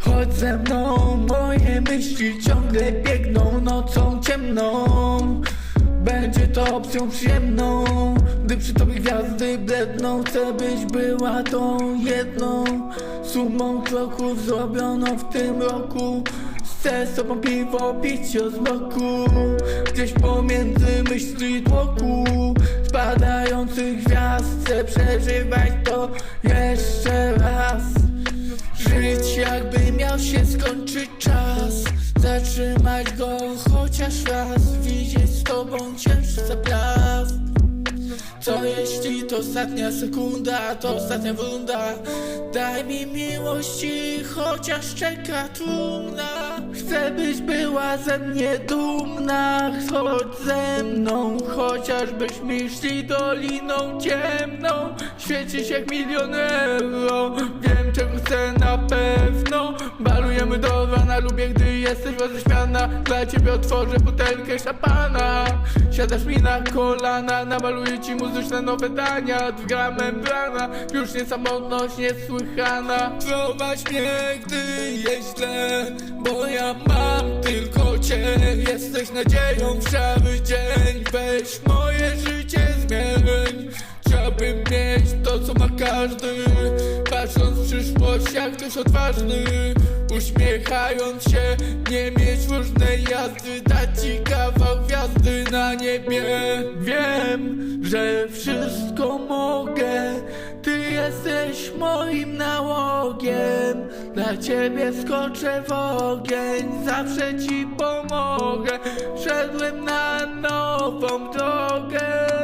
Chodź ze mną, moje myśli ciągle biegną nocą ciemną. Będzie to opcją przyjemną Gdy przy tobie gwiazdy bledną. Chcę byś była tą jedną Sumą kroków zrobioną w tym roku. Chcę z piwo pić z boku. Gdzieś pomiędzy myśli tłoku Spadających gwiazd Chcę przeżywać to skończyć czas. Zatrzymać go chociaż raz. Widzieć z tobą cięższe praw. Co jeśli to ostatnia sekunda To ostatnia runda Daj mi miłości Chociaż czeka trumna Chcę byś była ze mnie dumna. Chodź ze mną Chociażbyś mi szli doliną ciemną. Świecisz jak milion euro Czego chcę na pewno. Balujemy do rana Lubię gdy jesteś roześmiana Dla ciebie otworzę butelkę szampana Siadasz mi na kolana Namaluję ci muzyczne nowe dania. Dwa membrana Już nie samotność niesłychana. Prowadź mnie gdy jest źle Bo ja mam tylko cię. Jesteś nadzieją w szary dzień. Weź moje życie zmień. Chciałbym mieć to co ma każdy jak ktoś odważny Uśmiechając się. Nie mieć różnej jazdy Dać ci kawał gwiazdy na niebie. Wiem, że wszystko mogę. Ty jesteś moim nałogiem. Dla ciebie skoczę w ogień. Zawsze ci pomogę. Szedłem na nową drogę